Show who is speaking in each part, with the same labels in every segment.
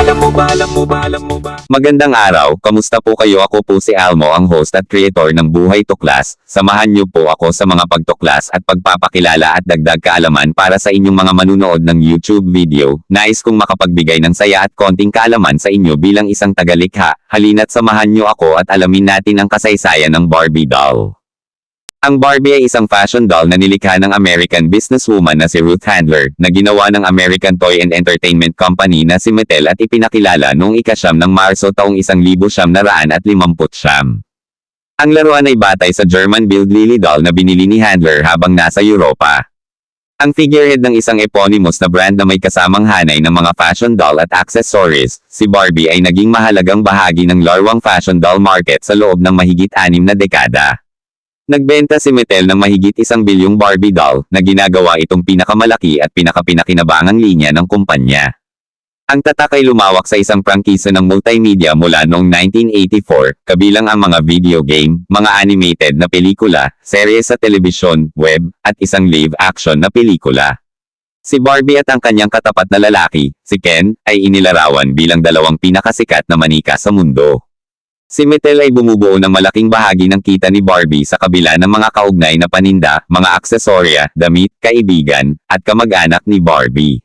Speaker 1: Alam mo ba, alam mo ba, alam mo ba?
Speaker 2: Magandang araw, kamusta po kayo? Ako po si Almo, ang host at creator ng Buhay Tuklas. Samahan niyo po ako sa mga pagtuklas at pagpapakilala at dagdag kaalaman para sa inyong mga manunood ng YouTube video. Nais kong makapagbigay ng saya at konting kaalaman sa inyo bilang isang tagalikha. Halina't samahan niyo ako at alamin natin ang kasaysayan ng Barbie doll. Ang Barbie ay isang fashion doll na nilikha ng American businesswoman na si Ruth Handler, na ginawa ng American Toy and Entertainment Company na si Mattel at ipinakilala noong ikasyam ng Marso taong isang libo siyam na raan at limamput siyam. Ang laruan ay batay sa German-built Lily doll na binili ni Handler habang nasa Europa. Ang figurehead ng isang eponymous na brand na may kasamang hanay ng mga fashion doll at accessories, si Barbie ay naging mahalagang bahagi ng larwang fashion doll market sa loob ng mahigit anim na dekada. Nagbenta si Mattel ng mahigit isang bilyong Barbie doll na ginagawa itong pinakamalaki at pinakapinakinabangang linya ng kumpanya. Ang tatak ay lumawak sa isang prangkisa ng multimedia mula noong 1984, kabilang ang mga video game, mga animated na pelikula, serye sa telebisyon, web, at isang live-action na pelikula. Si Barbie at ang kanyang katapat na lalaki, si Ken, ay inilarawan bilang dalawang pinakasikat na manika sa mundo. Si Mattel ay bumubuo ng malaking bahagi ng kita ni Barbie sa kabila ng mga kaugnay na paninda, mga aksesorya, damit, kaibigan, at kamag-anak ni Barbie.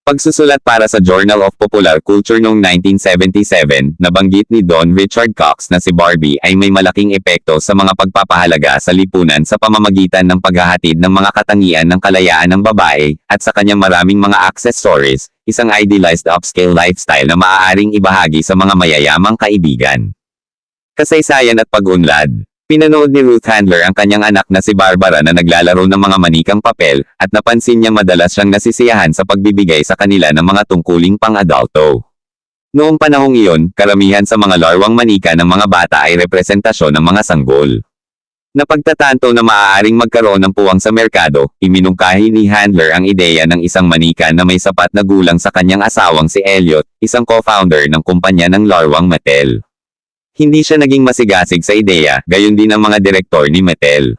Speaker 2: Pagsusulat para sa Journal of Popular Culture noong 1977, nabanggit ni Don Richard Cox na si Barbie ay may malaking epekto sa mga pagpapahalaga sa lipunan sa pamamagitan ng paghahatid ng mga katangian ng kalayaan ng babae, at sa kanyang maraming mga accessories, isang idealized upscale lifestyle na maaaring ibahagi sa mga mayayamang kaibigan. Kasaysayan at pag-unlad. Pinanood ni Ruth Handler ang kanyang anak na si Barbara na naglalaro ng mga manikang papel, at napansin niya madalas siyang nasisiyahan sa pagbibigay sa kanila ng mga tungkuling pang-adulto. Noong panahong iyon, karamihan sa mga larwang manika ng mga bata ay representasyon ng mga sanggol. Napagtatanto na maaaring magkaroon ng puwang sa merkado, iminungkahi ni Handler ang ideya ng isang manika na may sapat na gulang sa kanyang asawang si Elliot, isang co-founder ng kumpanya ng larwang Mattel. Hindi siya naging masigasig sa ideya, gayon din ang mga direktor ni Mattel.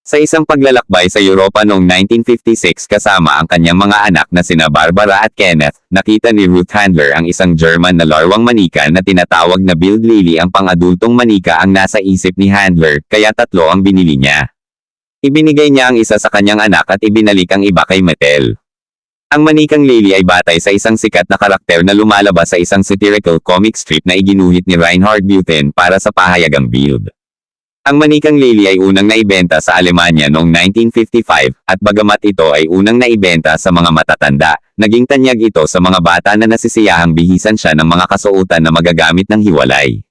Speaker 2: Sa isang paglalakbay sa Europa noong 1956 kasama ang kanyang mga anak na sina Barbara at Kenneth, nakita ni Ruth Handler ang isang German na larwang manika na tinatawag na Build Lily ang pang-adultong manika ang nasa isip ni Handler, kaya tatlo ang binili niya. Ibinigay niya ang isa sa kanyang anak at ibinalik ang iba kay Mattel. Ang manikang Lily ay batay sa isang sikat na karakter na lumalabas sa isang satirical comic strip na iginuhit ni Reinhard Buten para sa pahayagang build. Ang manikang Lily ay unang naibenta sa Alemanya noong 1955, at bagamat ito ay unang naibenta sa mga matatanda, naging tanyag ito sa mga bata na nasisiyahang bihisan siya ng mga kasuotan na magagamit ng hiwalay.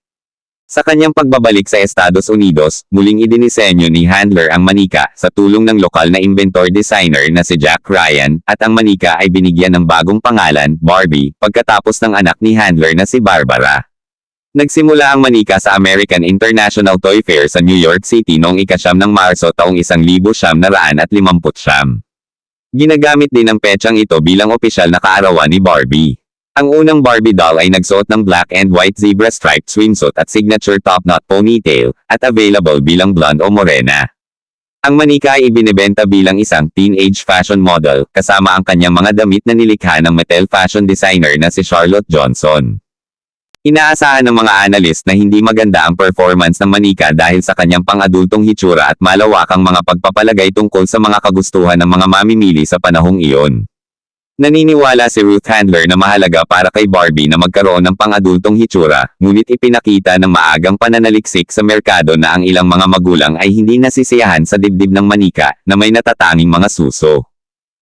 Speaker 2: Sa kanyang pagbabalik sa Estados Unidos, muling idinisenyo ni Handler ang manika sa tulong ng lokal na inventor designer na si Jack Ryan, at ang manika ay binigyan ng bagong pangalan, Barbie, pagkatapos ng anak ni Handler na si Barbara. Nagsimula ang manika sa American International Toy Fair sa New York City noong ikasyam ng Marso taong isang libo siyam na raan at limamput siyam. Ginagamit din ang petsang ito bilang opisyal na kaarawan ni Barbie. Ang unang Barbie doll ay nagsuot ng black and white zebra striped swimsuit at signature top knot ponytail, at available bilang blonde o morena. Ang manika ay ibinebenta bilang isang teenage fashion model, kasama ang kanyang mga damit na nilikha ng Mattel fashion designer na si Charlotte Johnson. Inaasahan ng mga analyst na hindi maganda ang performance ng manika dahil sa kanyang pang-adultong hitsura at malawakang mga pagpapalagay tungkol sa mga kagustuhan ng mga mamimili sa panahong iyon. Naniniwala si Ruth Handler na mahalaga para kay Barbie na magkaroon ng pang-adultong hitsura, ngunit ipinakita ng maagang pananaliksik sa merkado na ang ilang mga magulang ay hindi nasisiyahan sa dibdib ng manika na may natatanging mga suso.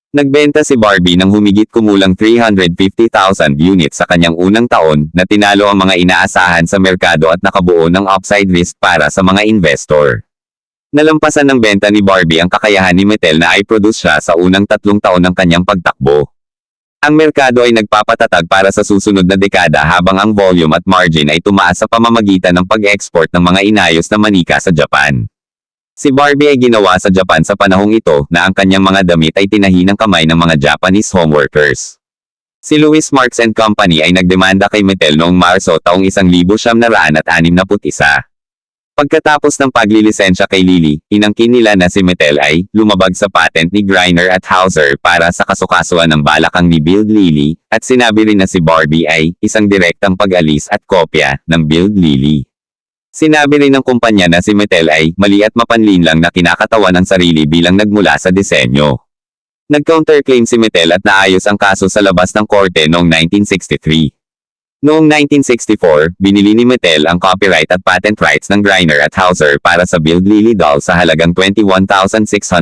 Speaker 2: Nagbenta si Barbie ng humigit kumulang 350,000 units sa kanyang unang taon na tinalo ang mga inaasahan sa merkado at nakabuo ng upside risk para sa mga investor. Nalampasan ng benta ni Barbie ang kakayahan ni Mattel na i-produce siya sa unang tatlong taon ng kanyang pagtakbo. Ang merkado ay nagpapatatag para sa susunod na dekada habang ang volume at margin ay tumaas sa pamamagitan ng pag-export ng mga inayos na manika sa Japan. Si Barbie ay ginawa sa Japan sa panahong ito na ang kanyang mga damit ay tinahi ng kamay ng mga Japanese homeworkers. Si Louis Marks and Company ay nagdemanda kay Mattel noong Marso taong 1961. Pagkatapos ng paglilisensya kay Lily, inangkin nila na si Mattel ay lumabag sa patent ni Griner at Hauser para sa kasukasuan ng balakang ni Build Lily, at sinabi rin na si Barbie ay isang direktang pag-alis at kopya ng Build Lily. Sinabi rin ng kumpanya na si Mattel ay mali at mapanlin lang na kinakatawan ng sarili bilang nagmula sa disenyo. Nag-counterclaim si Mattel at naayos ang kaso sa labas ng korte noong 1963. Noong 1964, binili ni Mattel ang copyright at patent rights ng Griner at Hauser para sa Build Lily doll sa halagang $21,600.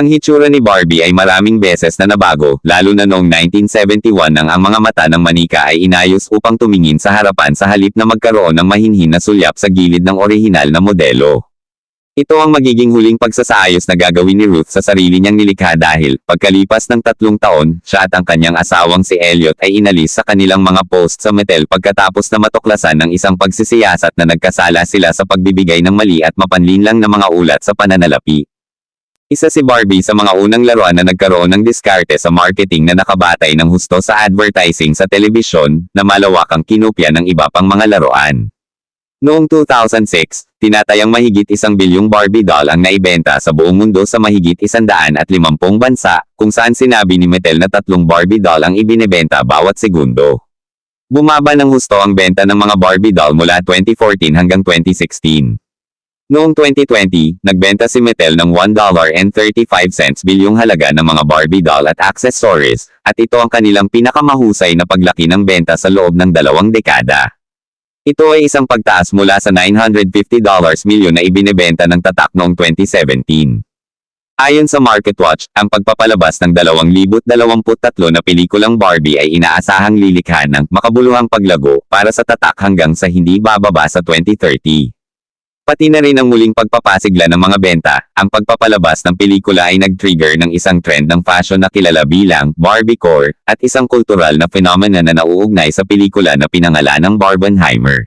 Speaker 2: Ang hitsura ni Barbie ay maraming beses na nabago, lalo na noong 1971 nang ang mga mata ng manika ay inayos upang tumingin sa harapan sa halip na magkaroon ng mahinhin na sulyap sa gilid ng orihinal na modelo. Ito ang magiging huling pagsasaayos na gagawin ni Ruth sa sarili niyang nilikha dahil, pagkalipas ng tatlong taon, siya at ang kanyang asawang si Elliot ay inalis sa kanilang mga post sa Mattel pagkatapos na matuklasan ng isang pagsisiyasat na nagkasala sila sa pagbibigay ng mali at mapanlin lang na mga ulat sa pananalapi. Isa si Barbie sa mga unang laruan na nagkaroon ng diskarte sa marketing na nakabatay ng husto sa advertising sa telebisyon, na malawakang kinopya ng iba pang mga laruan. Noong 2006, tinatayang mahigit isang bilyong Barbie doll ang naibenta sa buong mundo sa mahigit isandaan at limampung bansa, kung saan sinabi ni Mattel na tatlong Barbie doll ang ibinebenta bawat segundo. Bumaba ng husto ang benta ng mga Barbie doll mula 2014 hanggang 2016. Noong 2020, nagbenta si Mattel ng $1.35 bilyong halaga ng mga Barbie doll at accessories, at ito ang kanilang pinakamahusay na paglaki ng benta sa loob ng dalawang dekada. Ito ay isang pagtaas mula sa $950 milyon na ibinebenta ng tatak noong 2017. Ayon sa MarketWatch, ang pagpapalabas ng 2023 na pelikulang Barbie ay inaasahang lilikha ng makabuluhang paglago para sa tatak hanggang sa hindi bababa sa 2030. Pati na rin ang muling pagpapasigla ng mga benta, ang pagpapalabas ng pelikula ay nag-trigger ng isang trend ng fashion na kilala bilang Barbiecore, at isang kultural na phenomena na nauugnay sa pelikula na pinangalan ng Barbenheimer.